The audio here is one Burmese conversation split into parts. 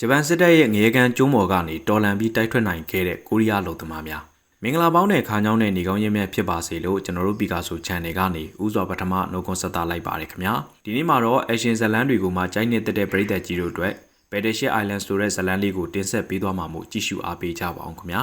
ဂျပန်စစ်တပ်ရဲ့ငရေကန်ကျုံးမော်ကနေတော်လန်ပြီးတိုက်ထွက်နိုင်ခဲ့တဲ့ကိုရီးယားလူသမားများမင်္ဂလာပေါင်းနဲ့ခါညောင်းတဲ့နေကောင်းရင်းမြတ်ဖြစ်ပါစေလို့ကျွန်တော်တို့ပီကာဆို channel ကနေဥစွာပထမနှုတ်ခွန်းဆက်သလိုက်ပါရခင်ဗျာဒီနေ့မှာတော့ action ဇလန်းတွေကိုမှကြိုက်နေတဲ့တဲ့ပရိသတ်ကြီးတို့အတွက် Battleship Island ဆိုတဲ့ဇလန်းလေးကိုတင်ဆက်ပေးသွားမှာမို့ကြည့်ရှုအားပေးကြပါအောင်ခင်ဗျာ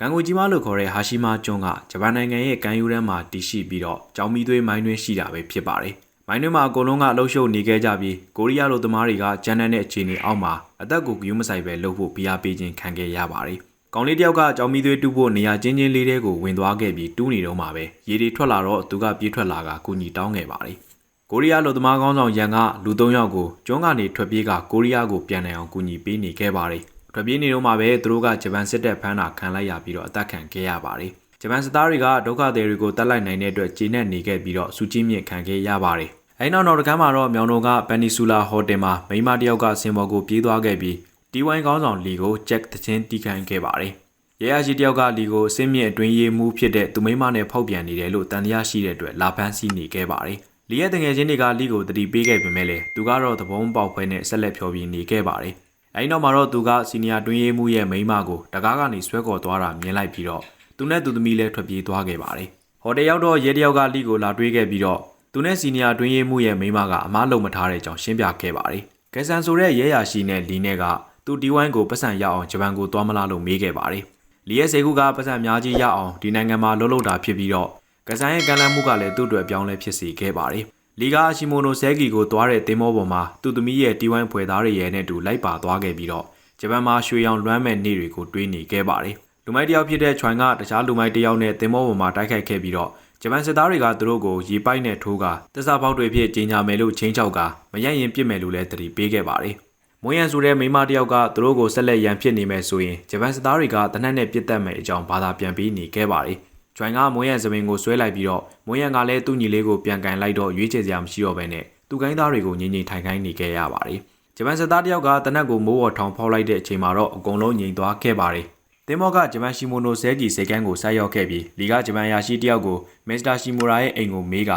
ကံကိုကြီးမလို့ခေါ်တဲ့ဟာရှိမာကျွန်းကဂျပန်နိုင်ငံရဲ့ကမ်းရိုးတန်းမှာတည်ရှိပြီးတော့ကြောင်မီသွေးမိုင်းတွင်းရှိတာပဲဖြစ်ပါတယ် မိုင်းတွင်းမှာအကုန်လုံးကအလှုပ်ရှုပ်နေခဲ့ကြပြီးကိုရီးယားလူသမားတွေကဂျန်နန်တဲ့အခြေအနေအောက်မှာအသက်ကိုဂရုမစိုက်ပဲလှုပ်ဖို့ဖိအားပေးခြင်းခံခဲ့ရပါတယ်။ကောင်လေးတယောက်ကကြောင်မီသွေးတူးဖို့နေရာချင်းချင်းလေးတွေကိုဝင်သွားခဲ့ပြီးတူးနေတော့မှပဲရေတွေထွက်လာတော့သူကပြေးထွက်လာကကူညီတောင်းခဲ့ပါတယ်။ကိုရီးယားလူသမားကောင်းဆောင်ရန်ကလူ၃ယောက်ကိုကျွန်းကနေထွက်ပြေးကကိုရီးယားကိုပြန်နိုင်အောင်ကူညီပေးနေခဲ့ပါတယ်။ထွက်ပြေးနေတော့မှပဲသူတို့ကဂျပန်စစ်တပ်ဖမ်းတာခံလိုက်ရပြီးတော့အသက်ခံခဲ့ရပါတယ်။ ဂျပန်စစ်သားတွေကဒုက္ခသည်တွေကိုတပ်လိုက်နိုင်တဲ့အတွက်ကျေနပ်နေခဲ့ပြီးတော့စူချင်းမြင့်ခံခဲ့ရပါတယ်။အဲနောက်နောက်တကမ်းမှာတော့မြောင်တုံကပန်နီဆူလာဟိုတယ်မှာမိန်းမတယောက်ကစင်ဘော်ကိုပြေးသွားခဲ့ပြီးတီဝိုင်းကောင်းဆောင်လီကိုချက်တချင်းတီးခိုင်းခဲ့ပါတယ်။ရဲအရှိတယောက်ကလီကိုအစင်းမြင့်အတွင်းရေးမှုဖြစ်တဲ့သူမိန်းမနဲ့ဖောက်ပြန်နေတယ်လို့တန်တရားရှိတဲ့အတွက်လာဖမ်းဆီးနေခဲ့ပါတယ်။လီရဲ့တငယ်ချင်းတွေကလီကိုတတိပေးခဲ့ပေမဲ့လည်းသူကတော့သဘုံပေါက်ဖွဲနဲ့ဆက်လက်ဖြောပြီးနေခဲ့ပါတယ်။အဲဒီနောက်မှာတော့သူကစီနီယာတွင်းရေးမှုရဲ့မိန်းမကိုတကားကနေဆွဲခေါ်သွားတာမြင်လိုက်ပြီးတော့ သူနဲ့သူသမီးလည်းထွက်ပြေးသွားခဲ့ပါတယ်။ဟိုတယ်ရောက်တော့ရဲတယောက်ကလီကိုလာတွေးခဲ့ပြီးတော့သူနဲ့စီနီယာတွင်းရေးမှုရဲ့မိန်းမကအမားလုံမထားတဲ့အကြောင်းရှင်းပြခဲ့ပါတယ်။ကဲဆန်ဆိုတဲ့ရဲရရှိနဲ့လီနဲ့ကသူတီဝိုင်းကိုပတ်စံရအောင်ဂျပန်ကိုသွားမလားလို့မေးခဲ့ပါတယ်။လီရဲ့စေကူကပတ်စံအများကြီးရအောင်ဒီနိုင်ငံမှာလှုပ်လှုပ်တာဖြစ်ပြီးတော့ကဆန်ရဲ့ကမ်းလှမ်းမှုကလည်းသူ့အတွက်ပြောင်းလဲဖြစ်စေခဲ့ပါတယ်။လီကအရှိမိုနိုဆဲဂီကိုသွားတဲ့တင်မောပေါ်မှာသူ့သမီးရဲ့တီဝိုင်းဖွယ်သားတွေရဲ့နဲ့တူလိုက်ပါသွားခဲ့ပြီးတော့ဂျပန်မှာရွှေရောင်လွမ်းမဲ့နေ့တွေကိုတွေးနေခဲ့ပါတယ်။ လူမိုက်တယောက်ဖြစ်တဲ့ချွိုင်ကတခြားလူမိုက်တယောက်နဲ့တင်မောပေါ်မှာတိုက်ခိုက်ခဲ့ပြီးတော့ဂျပန်စစ်သားတွေကသူတို့ကိုရေပိုက်နဲ့ထိုးကတစ္ဆာပေါက်တွေဖြစ်ကြီးညာမယ်လို့ချင်းချောက်ကမရရင်ပြစ်မယ်လို့လည်းတတိပေးခဲ့ပါတယ်။မွေးရန်ဆိုတဲ့မိန်းမတယောက်ကသူတို့ကိုဆက်လက်ရန်ဖြစ်နေမယ်ဆိုရင်ဂျပန်စစ်သားတွေကတနက်နဲ့ပြစ်တက်မယ်အကြောင်းဘာသာပြန်ပြီးနေခဲ့ပါတယ်။ဂျွိုင်ကမွေးရန်စပင်ကိုဆွဲလိုက်ပြီးတော့မွေးရန်ကလည်းသူ့ညီလေးကိုပြန်ကန်လိုက်တော့ရွေးချယ်စရာမရှိတော့ဘဲနဲ့သူကိုင်းသားတွေကိုငြိမ်ငြိမ်ထိုင်ခိုင်းနေခဲ့ရပါတယ်။ဂျပန်စစ်သားတယောက်ကတနက်ကိုမိုးဝေါ်ထောင်ဖောက်လိုက်တဲ့အချိန်မှာတော့အကုန်လုံးငြိမ်သွားခဲ့ပါတယ်။ တင်မော့ကဂျပန်ရှီမိုနိုဆဲကီစိတ်ကန်းကိုဆိုက်ရောက်ခဲ့ပြီးလီကဂျပန်ယာရှိတယောက်ကိုမစ္စတာရှီမိုရာရဲ့အိမ်ကိုမေးက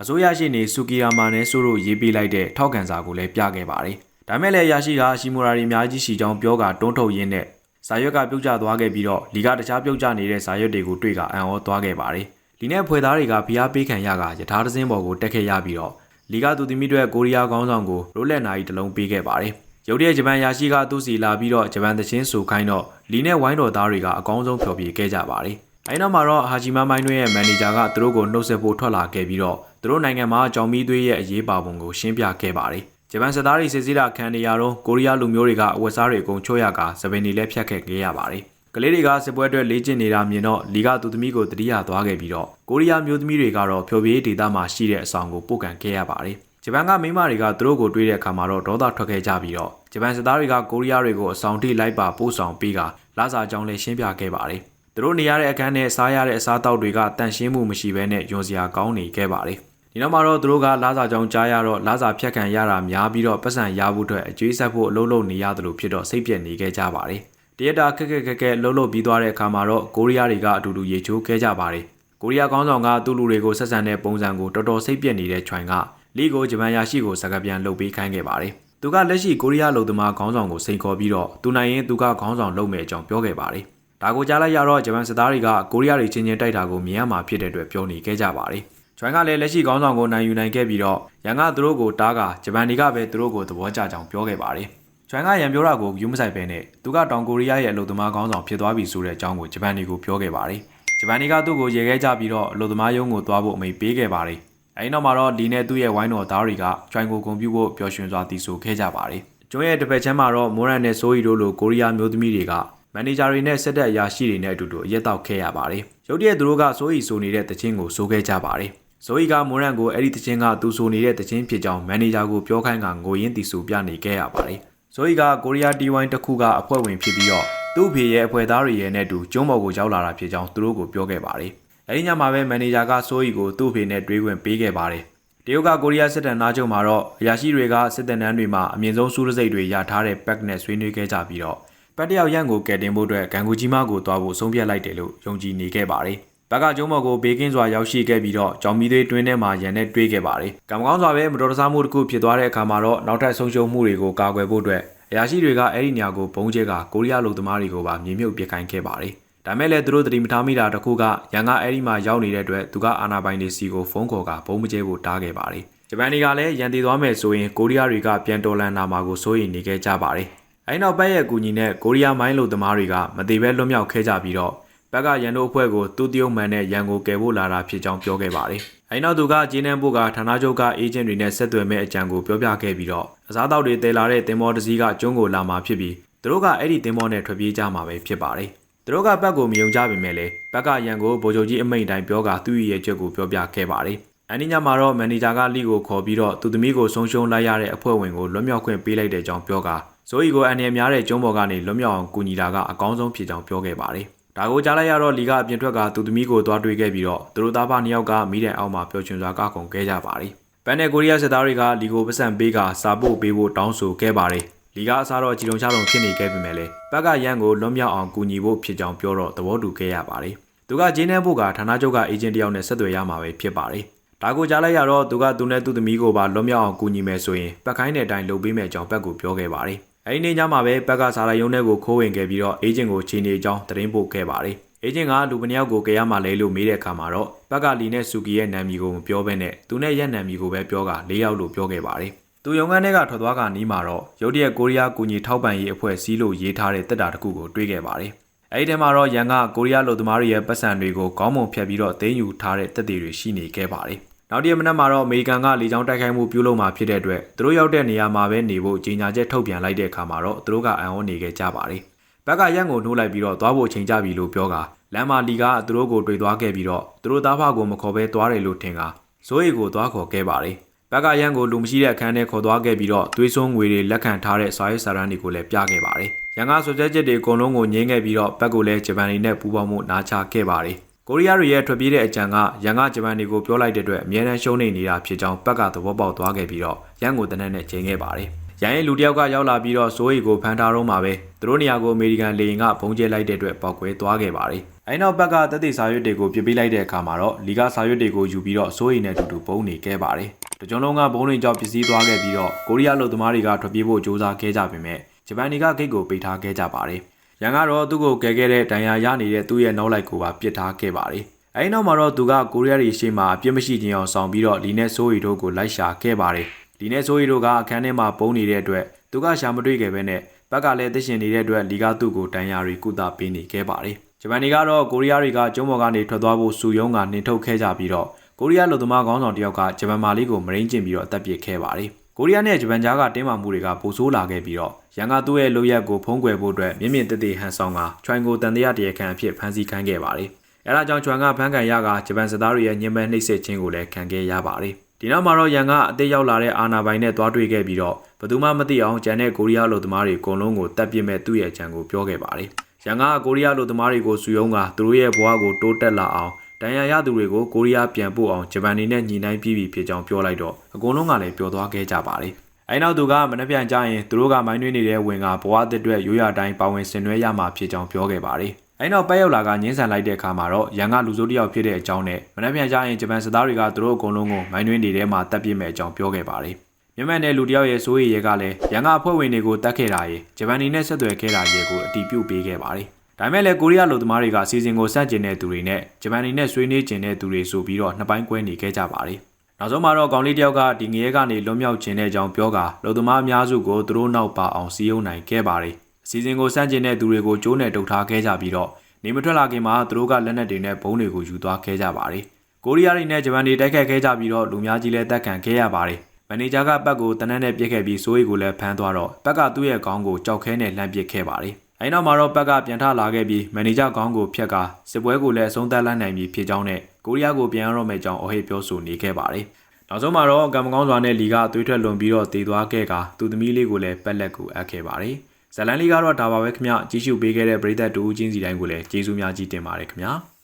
အစိုးရရှိနေဆူကီယာမာနဲ့ဆိုတို့ရေးပေးလိုက်တဲ့ထောက်ကန်စာကိုလည်းပြခဲ့ပါတယ်။ဒါမဲ့လည်းယာရှိကရှီမိုရာတွေအများကြီးရှိကြောင်းပြောကတွန်းထုတ်ရင်းနဲ့ဇာရွက်ကပြုတ်ကျသွားခဲ့ပြီးတော့လီကတခြားပြုတ်ကျနေတဲ့ဇာရွက်တွေကိုတွေ့ကအံ့ဩသွားခဲ့ပါတယ်။လီနဲ့ဖွယ်သားတွေကဖျားပေးခံရကယထာသစင်းပေါ်ကိုတက်ခဲ့ရပြီးတော့လီကသူသမီးတွေကိုရီးယားကောင်းဆောင်ကိုရိုလက်နာကြီးတလုံးပေးခဲ့ပါတယ်။ရုတ်တရက်ဂျပန်ယာရှိကသူ့စီလာပြီးတော့ဂျပန်သချင်းဆိုခိုင်းတော့ လီနဲ့ဝိုင်းတော်သားတွေကအကောင်းဆုံးဖျော်ဖြေခဲ့ကြပါတယ်။အဲဒီနောက်မှာတော့ဟာဂျီမာမိုင်းတွင်းရဲ့မန်နေဂျာကသူတို့ကိုနှုတ်ဆက်ဖို့ထွက်လာခဲ့ပြီးတော့သူတို့နိုင်ငံမှာကြောင်မီသွေးရဲ့အရေးပါပုံကိုရှင်းပြခဲ့ပါတယ်။ဂျပန်စစ်သားတွေစစ်စီးတာခံနေရတော့ကိုရီးယားလူမျိုးတွေကအဝတ်စားတွေအကုန်ချွတ်ရကစပင်တွေလည်းဖြတ်ခဲ့ခဲ့ရပါတယ်။ကလေးတွေကစစ်ပွဲအတွက်လေ့ကျင့်နေတာမြင်တော့လီကသူသမီးကိုတတိယသွားခဲ့ပြီးတော့ကိုရီးယားမျိုးသမီးတွေကတော့ဖျော်ဖြေဒေသမှာရှိတဲ့အဆောင်ကိုပို့ကန်ခဲ့ရပါတယ်။ ဂျပန်ကမိန်းမတွေကသူတို့ကိုတွေးတဲ့အခါမှာတော့ဒေါသထွက်ခဲ့ကြပြီးတော့ဂျပန်စစ်သားတွေကကိုရီးယားတွေကိုအဆောင်ထိလိုက်ပါပို့ဆောင်ပြီးကလာစာကြောင်းလည်းရှင်းပြခဲ့ပါတယ်။သူတို့နေရတဲ့အခန်းနဲ့စားရတဲ့အစားအသောက်တွေကတန့်ရှင်းမှုမရှိဘဲနဲ့ယွန်စရာကောင်းနေခဲ့ပါတယ်။ဒီနောက်မှာတော့သူတို့ကလာစာကြောင်းကြားရတော့လာစာဖြတ်ခံရတာများပြီးတော့ပတ်စံရဖို့အတွက်အကျွေးဆက်ဖို့အလုပ်လုပ်နေရတယ်လို့ဖြစ်တော့စိတ်ပြက်နေခဲ့ကြပါတယ်။တရက်တာခက်ခက်ခက်ခက်လှုပ်လှုပ်ပြီးသွားတဲ့အခါမှာတော့ကိုရီးယားတွေကအတူတူရေချိုးခဲ့ကြပါတယ်။ကိုရီးယားကောင်းဆောင်ကသူ့လူတွေကိုဆက်ဆံတဲ့ပုံစံကိုတော်တော်စိတ်ပြက်နေတဲ့ချွိုင်က လီကိုဂျပန်ယာရှိကိုစကားပြန်လှုပ်ပေးခိုင်းခဲ့ပါတယ်။သူကလက်ရှိကိုရီးယားလူသမားခေါင်းဆောင်ကိုစိန်ခေါ်ပြီးတော့သူနိုင်ရင်သူကခေါင်းဆောင်လုပ်မယ်အကြောင်းပြောခဲ့ပါတယ်။ဒါကိုကြားလိုက်ရတော့ဂျပန်စစ်သားတွေကကိုရီးယားတွေချင်းချင်းတိုက်တာကိုမြင်ရမှာဖြစ်တဲ့အတွက်ပြောနေခဲ့ကြပါတယ်။ချွမ်ကလည်းလက်ရှိခေါင်းဆောင်ကိုနိုင်ယူနိုင်ခဲ့ပြီးတော့ရန်ကသူတို့ကိုတားကဂျပန်တွေကပဲသူတို့ကိုသဘောကျကြောင်းပြောခဲ့ပါတယ်။ချွမ်ကရန်ပြောတာကိုယူမဆိုင်ပဲနဲ့သူကတောင်ကိုရီးယားရဲ့အလုပ်သမားခေါင်းဆောင်ဖြစ်သွားပြီဆိုတဲ့အကြောင်းကိုဂျပန်တွေကိုပြောခဲ့ပါတယ်။ဂျပန်တွေကသူ့ကိုရေခဲကြပြီးတော့အလုပ်သမားရုံးကိုသွားဖို့အမိန့်ပေးခဲ့ပါတယ် အဲဒီနောက်မှာတော့လီနဲ့သူ့ရဲ့ဝိုင်းတော်သားတွေကကျွိုင်ကိုဂုံပြူဖို့ပျော်ရွှင်စွာတည်ဆိုခဲ့ကြပါတယ်။ကျွန်းရဲ့တစ်ဖက်ချမ်းမှာတော့မိုးရန်နဲ့ဆိုဟီတို့လိုကိုရီးယားမျိုးသမီးတွေကမန်နေဂျာတွေနဲ့စစ်တပ်အရာရှိတွေနဲ့အတူတူအရက်တောက်ခဲ့ရပါတယ်။ရုတ်တရက်သူတို့ကဆိုဟီဆိုနေတဲ့တခြင်းကိုစိုးခဲ့ကြပါတယ်။ဆိုဟီကမိုးရန်ကိုအဲ့ဒီတခြင်းကသူဆိုနေတဲ့တခြင်းဖြစ်ကြောင်းမန်နေဂျာကိုပြောခိုင်းကငိုရင်းတည်ဆိုပြနေခဲ့ရပါတယ်။ဆိုဟီကကိုရီးယားတီဝိုင်းတစ်ခုကအဖွဲ့ဝင်ဖြစ်ပြီးတော့သူ့ဖေရဲ့အဖွဲ့သားတွေရဲ့နဲ့တူကျုံးဘော်ကိုရောက်လာတာဖြစ်ကြောင်းသူတို့ကိုပြောခဲ့ပါတယ်။ အဲဒီညမှာပဲမန်နေဂျာကစိုးရီကိုသူ့ဖေနဲ့တွေးခွင့်ပေးခဲ့ပါတယ်။တရုတ်ကကိုရီးယားစစ်တပ်နားချုပ်မှာတော့အရာရှိတွေကစစ်တပ်နန်းတွေမှာအမြင့်ဆုံးစူးရစိတ်တွေရထားတဲ့ပက်နဲ့ဆွေးနွေးခဲ့ကြပြီးတော့ပတ်တယောက်ရန်ကိုကယ်တင်ဖို့အတွက်ဂန်ဂူကြီးမကိုတွားဖို့ဆုံးဖြတ်လိုက်တယ်လို့ယုံကြည်နေခဲ့ပါတယ်။ဘက်ကကျုံးမော်ကိုဘေးကင်းစွာရောက်ရှိခဲ့ပြီးတော့ကြောင်မီသွေးတွင်းထဲမှာရန်နဲ့တွေးခဲ့ပါတယ်။ကံကောင်းစွာပဲမတော်တဆမှုတစ်ခုဖြစ်သွားတဲ့အခါမှာတော့နောက်ထပ်ဆုံးရှုံးမှုတွေကိုကာကွယ်ဖို့အတွက်အရာရှိတွေကအဲ့ဒီနေရာကိုဘုံကျဲကကိုရီးယားလူသမားတွေကိုပါမြေမြုပ်ပစ်ခိုင်းခဲ့ပါတယ်။ ဒါမဲ့လည်းသူတို့တတိမထားမိတာတစ်ခုကရန်ကအဲ့ဒီမှာရောက်နေတဲ့အတွက်သူကအာနာပိုင်တွေစီကိုဖုန်းခေါ်ကဘုံမကျဲဖို့တားခဲ့ပါတယ်။ဂျပန်တွေကလည်းရန်တည်သွားမယ်ဆိုရင်ကိုရီးယားတွေကပြန်တော်လန်နာမှာကိုစိုးရိမ်နေခဲ့ကြပါတယ်။အဲ့နောက်ပတ်ရဲ့အကူအညီနဲ့ကိုရီးယားမိုင်းလူသမားတွေကမသေးပဲလွတ်မြောက်ခဲ့ကြပြီးတော့ဘက်ကရန်တို့အဖွဲ့ကိုတူတရုတ်မှန်နဲ့ရန်ကိုကယ်ဖို့လာတာဖြစ်ကြောင်းပြောခဲ့ပါတယ်။အဲဒီနောက်သူကဂျင်းနှန်းဘုတ်ကဌာနချုပ်ကအေဂျင့်တွေနဲ့ဆက်သွယ်မဲ့အကြံကိုပြောပြခဲ့ပြီးတော့အစားအသောက်တွေတည်လာတဲ့တင်မောတစည်းကကျွန်းကိုလာမှာဖြစ်ပြီးသူတို့ကအဲ့ဒီတင်မောနဲ့ထွက်ပြေးကြမှာပဲဖြစ်ပါတယ်။ သူတို့ကဘက်ကိုမယုံကြပေမဲ့လည်းဘက်ကရန်ကိုဗိုလ်ချုပ်ကြီးအမိန့်တိုင်းပြောကသူ့ရဲ့ချက်ကိုပြောပြခဲ့ပါတယ်။အန်နီညမှာတော့မန်နေဂျာကလိကိုခေါ်ပြီးတော့သူသမီးကိုဆုံးရှုံးလိုက်ရတဲ့အဖွဲ့ဝင်ကိုလွတ်မြောက်ခွင့်ပေးလိုက်တဲ့အကြောင်းပြောကဇိုးဤကိုအန်နီများတဲ့ကျုံးပေါ်ကနေလွတ်မြောက်အောင်ကူညီတာကအကောင်းဆုံးဖြစ်ကြောင်းပြောခဲ့ပါတယ်။ဒါကိုကြားလိုက်ရတော့လီကအပြင်ထွက်ကသူသမီးကိုသွားတွေ့ခဲ့ပြီးတော့သူတို့သားဖနှစ်ယောက်ကမိတဲ့အောက်မှာပျော်ရွှင်စွာကခုန်ခဲ့ကြပါတယ်။ပန်နယ်ကိုရီးယားစစ်သားတွေကလီကိုပတ်စံပေးကစာပို့ပေးဖို့တောင်းဆိုခဲ့ပါတယ်။ လီကအစားတော့ကြည်လုံးချလုံးဖြစ်နေခဲ့ပေမဲ့လည်းဘက်ကရန်ကိုလွတ်မြောက်အောင်ကူညီဖို့ဖြစ်ကြောင်းပြောတော့သဘောတူခဲ့ရပါတယ်။သူကဂျင်းနှဲဖို့ကဌာနချုပ်ကအေဂျင့်တယောက်နဲ့ဆက်သွယ်ရမှာပဲဖြစ်ပါတယ်။ဒါကိုကြားလိုက်ရတော့သူကသူနဲ့သူ့သမီးကိုပါလွတ်မြောက်အောင်ကူညီမယ်ဆိုရင်ပတ်ခိုင်းတဲ့အတိုင်းလုပ်ပေးမယ်ကြောင်းဘက်ကိုပြောခဲ့ပါတယ်။အဲဒီနေ့ညမှာပဲဘက်ကစာလိုက်ရုံးထဲကိုခိုးဝင်ခဲ့ပြီးတော့အေဂျင့်ကိုချိန်နေကြောင်းသတင်းပို့ခဲ့ပါတယ်။အေဂျင့်ကလူပနယောက်ကိုကြရမှလဲလို့မေးတဲ့အခါမှာတော့ဘက်ကလီနဲ့ဆူကီရဲ့နာမည်ကိုမပြောဘဲနဲ့သူနဲ့ရဲ့နာမည်ကိုပဲပြောက၄ယောက်လို့ပြောခဲ့ပါတယ်။ သူရုံခန်းထဲကထွက်သွားကနီးမှာတော့ရုတ်တရက်ကိုရီးယားကူညီထောက်ပံ့ရေးအဖွဲ့စီးလို့ရေးထားတဲ့တက်တာတစ်ခုကိုတွေ့ခဲ့ပါတယ်။အဲဒီထဲမှာတော့ရန်ကကိုရီးယားလူသမားတွေရဲ့ပတ်စံတွေကိုခေါင်းပုံဖြတ်ပြီးတော့သိမ်းယူထားတဲ့တက်တွေတွေရှိနေခဲ့ပါတယ်။နောက်တရက်မနက်မှာတော့အမေရိကန်ကလေကြောင်းတိုက်ခိုက်မှုပြုလုပ်မှာဖြစ်တဲ့အတွက်သူတို့ရောက်တဲ့နေရာမှာပဲနေဖို့ကြေညာချက်ထုတ်ပြန်လိုက်တဲ့အခါမှာတော့သူတို့ကအံ့ဩနေခဲ့ကြပါတယ်။ဘက်ကရက်ကိုနှိုးလိုက်ပြီးတော့သွားဖို့ချိန်ကြပြီလို့ပြောကလမ်းမာလီကသူတို့ကိုတွေ့သွားခဲ့ပြီးတော့သူတို့သားဖကိုမခေါ်ဘဲသွားတယ်လို့ထင်ကဇိုးရီကိုသွားခေါ်ခဲ့ပါတယ်။ ဘက်ကရန်ကိုလူမရှိတဲ့အခန်းထဲခေါ်သွားခဲ့ပြီးတော့သွေးစွန်းငွေတွေလက်ခံထားတဲ့စာရေးစာတမ်းတွေကိုလည်းပြခဲ့ပါတယ်။ရန်ကဆွကြက်ချက်တွေအကုန်လုံးကိုငြင်းခဲ့ပြီးတော့ဘက်ကိုလည်းဂျပန်တွေနဲ့ပူးပေါင်းမှုနားချခဲ့ပါတယ်။ကိုရီးယားတွေရဲ့ထွက်ပြေးတဲ့အကြံကရန်ကဂျပန်တွေကိုပြောလိုက်တဲ့အတွက်အမြဲတမ်းရှုံးနေနေတာဖြစ်ကြောင်းဘက်ကသဘောပေါက်သွားခဲ့ပြီးတော့ရန်ကိုတနက်နဲ့ချိန်ခဲ့ပါတယ်။ရန်ရဲ့လူတစ်ယောက်ကရောက်လာပြီးတော့စိုးရီကိုဖမ်းထားတော့မှပဲသူတို့နေရာကိုအမေရိကန်လေယာဉ်ကဘုံကျဲလိုက်တဲ့အတွက်ပောက်ကွဲသွားခဲ့ပါတယ်။ အဲနောက်ဘက်ကတက်သေးစာရွက်တွေကိုပြစ်ပေးလိုက်တဲ့အခါမှာတော့လီကစာရွက်တွေကိုယူပြီးတော့စိုးရီနဲ့အတူတူပုံနေခဲ့ပါတယ်။တကြုံလုံးကဘုံတွေကြောင့်ပစ္စည်းသွားခဲ့ပြီးတော့ကိုရီးယားလူသမားတွေကထွက်ပြေးဖို့ကြိုးစားခဲ့ကြပေမဲ့ဂျပန်တွေကဂိတ်ကိုပိတ်ထားခဲ့ကြပါတယ်။ရန်ကတော့သူ့ကိုကယ်ခဲ့တဲ့ဒဏ်ရာရနေတဲ့သူ့ရဲ့နောက်လိုက်ကိုပါပစ်ထားခဲ့ပါတယ်။အဲဒီနောက်မှာတော့သူကကိုရီးယားတွေရှေ့မှာအပြစ်မရှိခြင်းအောင်ဆောင်ပြီးတော့လီနဲ့ဆိုးရီတို့ကိုလိုက်ရှာခဲ့ပါတယ်။လီနဲ့ဆိုးရီတို့ကအခန်းထဲမှာပုံနေတဲ့အတွက်သူကရှာမတွေ့ခဲ့ပဲနဲ့ဘက်ကလည်းသိရှင်နေတဲ့အတွက်လီကသူ့ကိုတန်ရာတွေကုသပေးနေခဲ့ပါတယ်။ ဂျပန်တွေကတော့ကိုရီးယားတွေကကျုံးပေါ်ကနေထွက်သွားဖို့စူယုံကနှင်ထုတ်ခဲ့ကြပြီးတော့ကိုရီးယားလူသမားခေါင်းဆောင်တယောက်ကဂျပန်မာလီကိုမရင်းကျင်ပြီးတော့အသက်ပြစ်ခဲ့ပါတယ်။ကိုရီးယားနဲ့ဂျပန်ကြားကတင်းမာမှုတွေကပိုဆိုးလာခဲ့ပြီးတော့ရန်ကသူ့ရဲ့လိုရက်ကိုဖုံးကွယ်ဖို့အတွက်မြင့်မြင့်တက်တက်ဟန်ဆောင်ကချွိုင်ကိုတန်တရားတရားခံအဖြစ်ဖမ်းဆီးခိုင်းခဲ့ပါတယ်။အဲဒါကြောင့်ချွိုင်ကဖမ်းခံရကဂျပန်စစ်သားတွေရဲ့ညှဉ်းပန်းနှိပ်စက်ခြင်းကိုလည်းခံခဲ့ရပါတယ်။ဒီနောက်မှာတော့ရန်ကအသက်ရောက်လာတဲ့အာနာပိုင်နဲ့တွားတွေ့ခဲ့ပြီးတော့ဘယ်သူမှမသိအောင်ဂျန်တဲ့ကိုရီးယားလူသမားတွေအကုန်လုံးကိုတပ်ပစ်မဲ့သူ့ရဲ့အကြံကိုပြောခဲ့ပါတယ်။ ရန်ကကိုရီးယားလူသမားတွေကိုစုယုံကသူတို့ရဲ့ဘဝကိုတိုးတက်လာအောင်တန်ရာရသူတွေကိုကိုရီးယားပြန်ပို့အောင်ဂျပန်နေနဲ့ညီနိုင်ပြီးပြီဖြစ်ကြောင်းပြောလိုက်တော့အကုန်လုံးကလည်းပြောသွားခဲ့ကြပါတယ်။အဲနောက်သူကမနှပြန်ကြရင်သူတို့ကမိုင်းနှွေးနေတဲ့ဝင်ကဘဝအသစ်အတွက်ရိုးရတိုင်းပါဝင်ဆင်နွှဲရမှာဖြစ်ကြောင်းပြောခဲ့ပါတယ်။အဲနောက်ပဲရောက်လာကငင်းဆန်လိုက်တဲ့အခါမှာတော့ရန်ကလူစိုးတယောက်ဖြစ်တဲ့အကြောင်းနဲ့မနှပြန်ကြရင်ဂျပန်စစ်သားတွေကသူတို့အကုန်လုံးကိုမိုင်းနှွေးနေတဲ့မှာတပ်ပြစ်မဲ့အကြောင်းပြောခဲ့ပါတယ်။ မြန်မာနယ်လူတယောက်ရဲ့စိုးရည်ရဲကလည်းရန်ကအဖွဲ့ဝင်တွေကိုတတ်ခဲ့တာရေဂျပန်နေနဲ့ဆက်သွယ်ခဲ့တာရေကိုအတီးပြုတ်ပေးခဲ့ပါတယ်။ဒါမဲ့လည်းကိုရီးယားလူသမားတွေကစီစဉ်ကိုစန့်ကျင်တဲ့သူတွေနဲ့ဂျပန်နေနဲ့ဆွေးနွေးကျင်တဲ့သူတွေဆိုပြီးတော့နှစ်ပိုင်းကွဲနေခဲ့ကြပါတယ်။နောက်ဆုံးမှာတော့ကောင်လေးတယောက်ကဒီငရဲကနေလွန်မြောက်ခြင်းတဲ့အကြောင်းပြောကာလူသမားအများစုကိုသူတို့နောက်ပါအောင်စီးယုံနိုင်ခဲ့ပါတယ်။အစီအစဉ်ကိုစန့်ကျင်တဲ့သူတွေကိုကျိုးနဲ့တုတ်ထားခဲ့ကြပြီးတော့နေမထွက်လာခင်မှာသူတို့ကလက်နက်တွေနဲ့ဘုံတွေကိုယူသွားခဲ့ကြပါတယ်။ကိုရီးယားတွေနဲ့ဂျပန်တွေတိုက်ခတ်ခဲ့ကြပြီးတော့လူများကြီးလည်းတက်ခံခဲ့ရပါတယ်။ မန်နေဂျာကပတ်ကိုတနက်နဲ့ပြစ်ခဲ့ပြီးစိုးရီကိုလည်းဖမ်းသွားတော့ပက်ကသူ့ရဲ့ခေါင်းကိုကြောက်ခဲနဲ့လှမ်းပစ်ခဲ့ပါတယ်။အဲနောက်မှာတော့ပက်ကပြန်ထလာခဲ့ပြီးမန်နေဂျာခေါင်းကိုဖျက်ကစစ်ပွဲကိုလည်းအဆုံးသတ်လိုက်နိုင်ပြီဖြစ်ကြောင်းနဲ့ကိုရီးယားကိုပြန်ရတော့မယ့်ကြောင်းအဟိပြောဆိုနေခဲ့ပါတယ်။နောက်ဆုံးမှာတော့ကံမကောင်းစွာနဲ့လီကသွေးထွက်လွန်ပြီးတော့တည်သွားခဲ့ကသူသမီးလေးကိုလည်းပက်လက်ကိုအပ်ခဲ့ပါတယ်။ဇလန်လီကတော့ဒါပါပဲခင်ဗျကြီးစုပေးခဲ့တဲ့ပရိသတ်တူဦးချင်းစီတိုင်းကိုလည်းကျေးဇူးများကြီးတင်ပါတယ်ခင်ဗျာ။